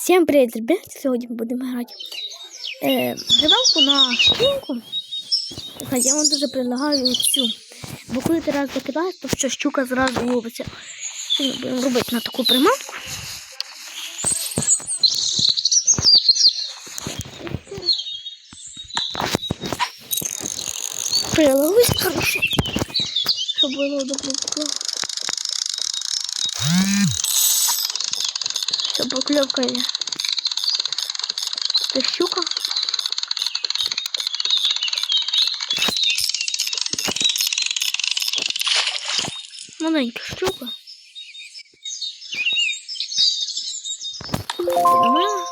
Всем привет, ребят! Сегодня мы будем играть э, рыбалку на щуку. Я вам дуже предлагаю цю. Бо коли ти раз закидаєш, то що щука зразу ловиться. Ми будемо робити на таку приманку. Приловись хорошо. Щоб було добре. Є. Це щука. Маленька щука. Нормально.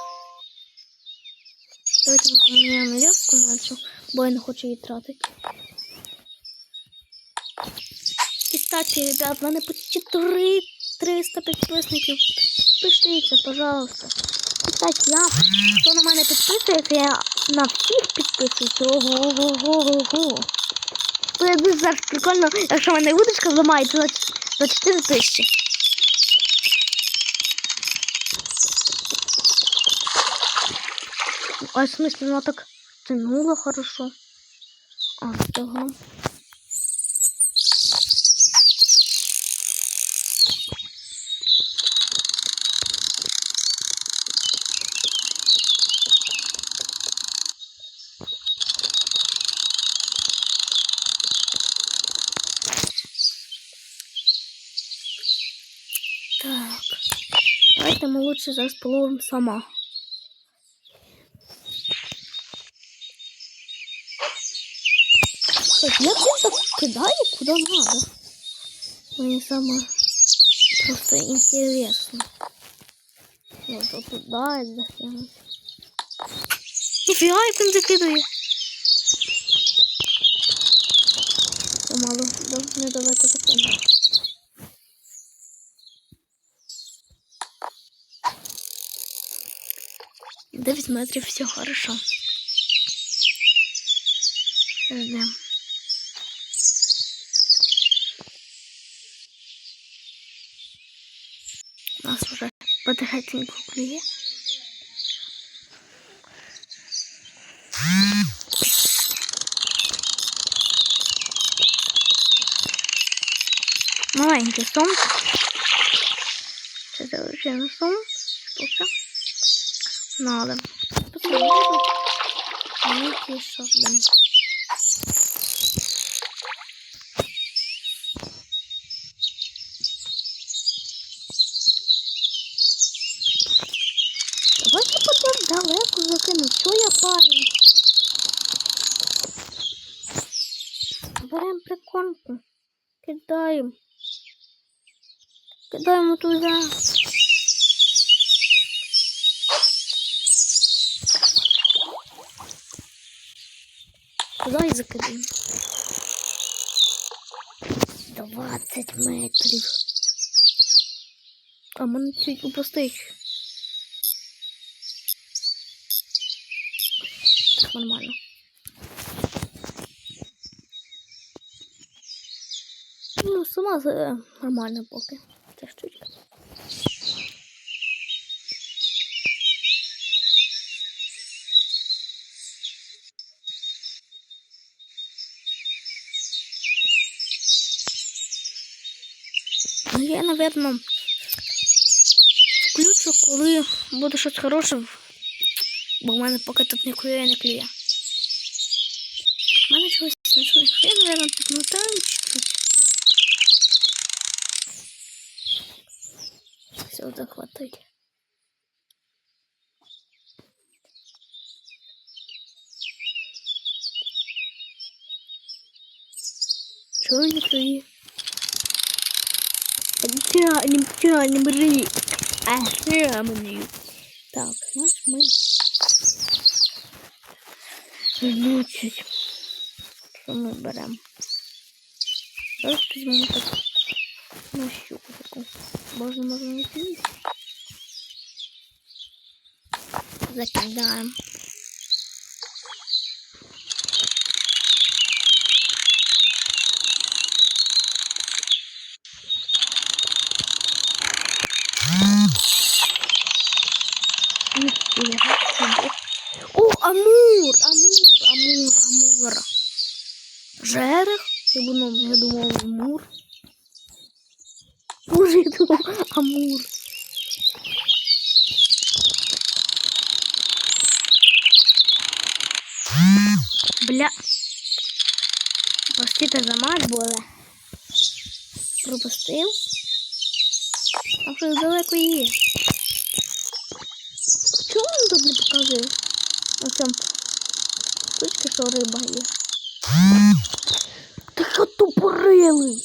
Давайте поміняємо нав'язку на цю, бо я не хочу її тратити. Кстати, ребят, в мене почти 3 300 підписників. Підпишіться, пожалуйста. Кстати, я, хто на мене підписується, я на всіх підписуюся. Ого, ого, ого, ого. То я дуже зараз прикольно, якщо мене удочка зламається за 4 тисячі. А в смысле, вона так тянула хорошо. А, того. Так. Давайте мы лучше зараз половим сама. Так, як він так кидає, куди надо? Мені саме просто интересно. Вот, вот туда і захинуть. Ніфіга, як він закидує. Це мало, да, недалеко такого. Метров, все хорошо. Ждем. У нас уже потихоньку клює. Маленький сом. Це залишаємо. Штука. Надо. Посмотрим. Маленький шарден. Давайте потім далеко закину. Що я парю? Беремо прикормку. Кидаємо. Кидаємо туди. Туди і закидаємо. 20 метрів. А мене чуть у пустих. Так, нормально. Ну, сама за- нормально поки. Ця штучка. Ну, я, напевно, включу, коли буде щось хороше, бо в мене поки тут клює, не клює. У мене чогось чує. Я, напевно, підмотаю чуть-чуть. Все, захватить. Чего не клює? Нічого, нічого, не бери. А що мені? Так, знаєш, ми... Значить, що ми беремо? Зараз візьмемо так на щуку таку. Можна, можна не О, Амур! Амур, Амур, Амур. Жерех? Я думав, я думав, Амур. Боже, я думав, Амур. Бля. Простите за мать були. Пропустив. Там щось далеко є. Чому він тут не показує? На цьому точки, що риба є. Ти що тупорилий?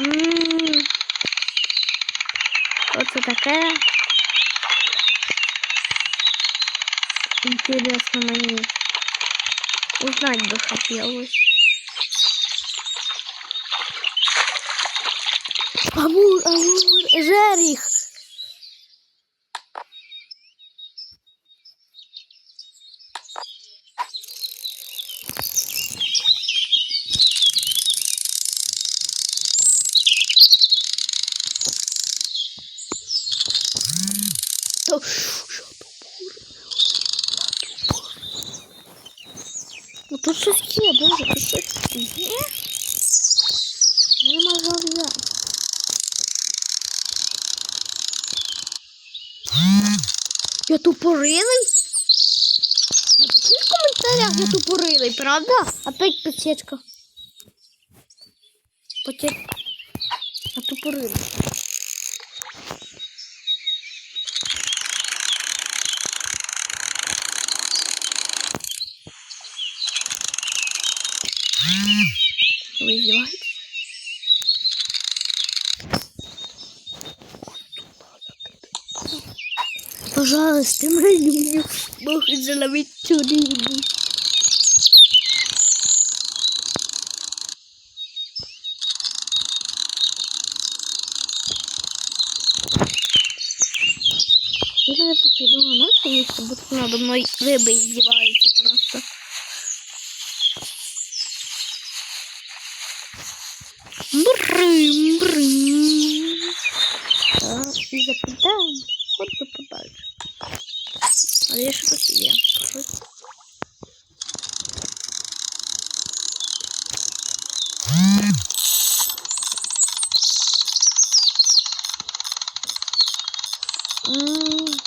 М. Що це таке? Интересно мені. Узнать бы хотелось. Амур, амур. То тут щось є, боже, тут щось є. Не можу взяти. Я тупорилий? Напиши в коментарях, я тупорилий, правда? Опять подсечка. Потек. Я тупорилий. Пожалуйста, молю, Бог заловить всю рыбу. Я не попаду на ночь, если будут надо мной рыбы издеваются просто. Брым, брым. Так, і закидаємо. Хоч би подальше. Але я ще тут є. Щось.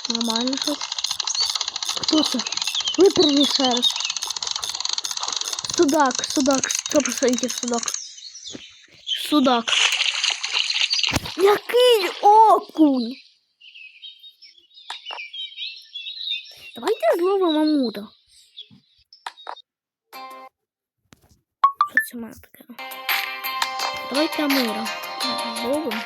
Нормально щось. Виперни ще раз. Судак, судак, 100% судак. Судак. Який окунь? Давайте зловимо мамута. Що це мене таке? Давайте амура. Зловимо.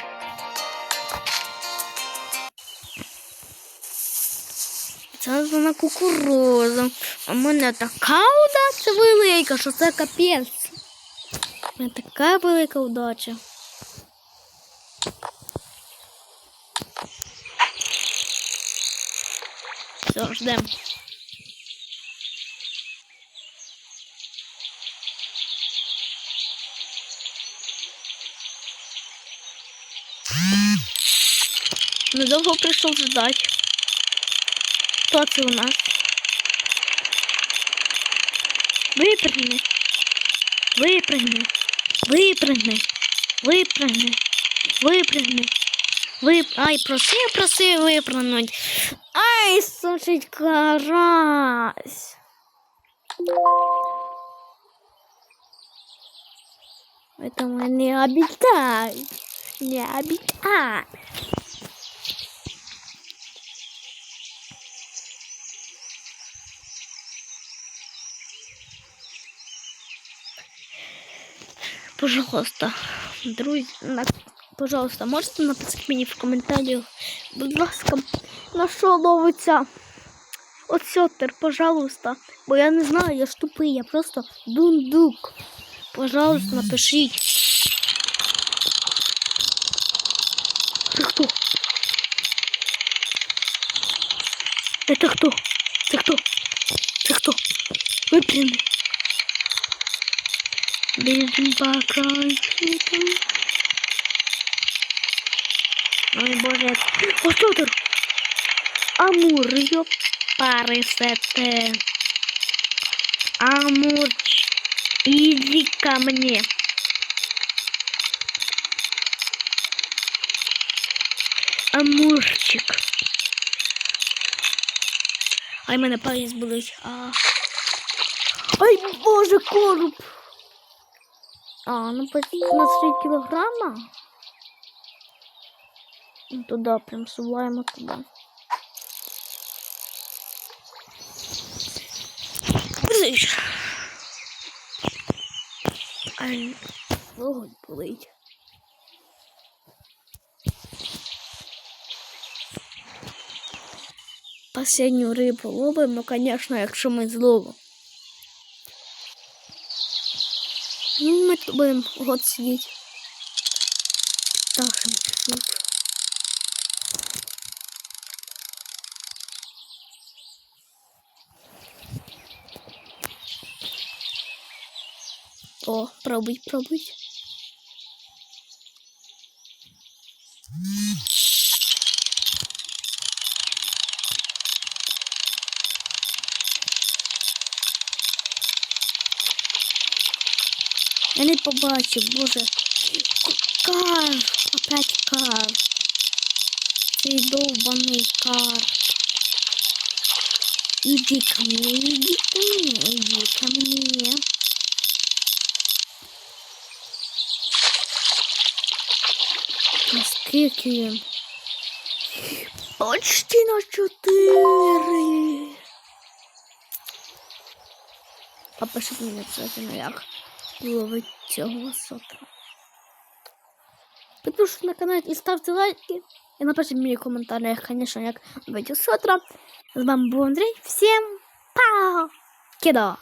Це вона кукуруза. А в мене така удача велика, що це капець. У мене така велика удача. Все, ждем. Недовго прийшов ждать. Хто це у нас? Випрыгни. Випрыгни. Випрыгни. Випрыгни. Випрыгни. Вип... Ай, проси, проси випрыгнуть. Ай, сучить карась. Поэтому не обитай. Не обитай. Пожалуйста, друзі, на... пожалуйста, можете написати мені в коментарях, будь ласка, на що ловиться оцьотер, пожалуйста. Бо я не знаю, я ж тупий, я просто дундук. Пожалуйста, напишіть. Ти хто? Это кто? Це хто? Це хто? Випрямий. Біжим по кайфікам. Ой, боже. О, що тут? Амур, йо парисете. Амур, иди ко мне. Амурчик. Ай, мене палець болить. А. Ай, боже, короб. А, ну почти на 3 кілограма. Туда, прям суваємо туди. Бризж. Ай, ноготь болить. Последню рибу ну, конечно, якщо ми зловимо. Ну, ми будемо год сидіти. Пташим О, пробуй, пробуй. Я не побачив, боже. Кар, опять кар. Цей довбаний кар. Иди ко мне, иди ко мне, иди ко мне. Наскільки він? Почти на чотири. Попишіть мені обов'язково, як ловить цього сотра. Підпишіть на канал і ставте лайки. І напишіть мені в коментарях, звісно, як ловить сотра. З вами був Андрій. Всім па! Кидо!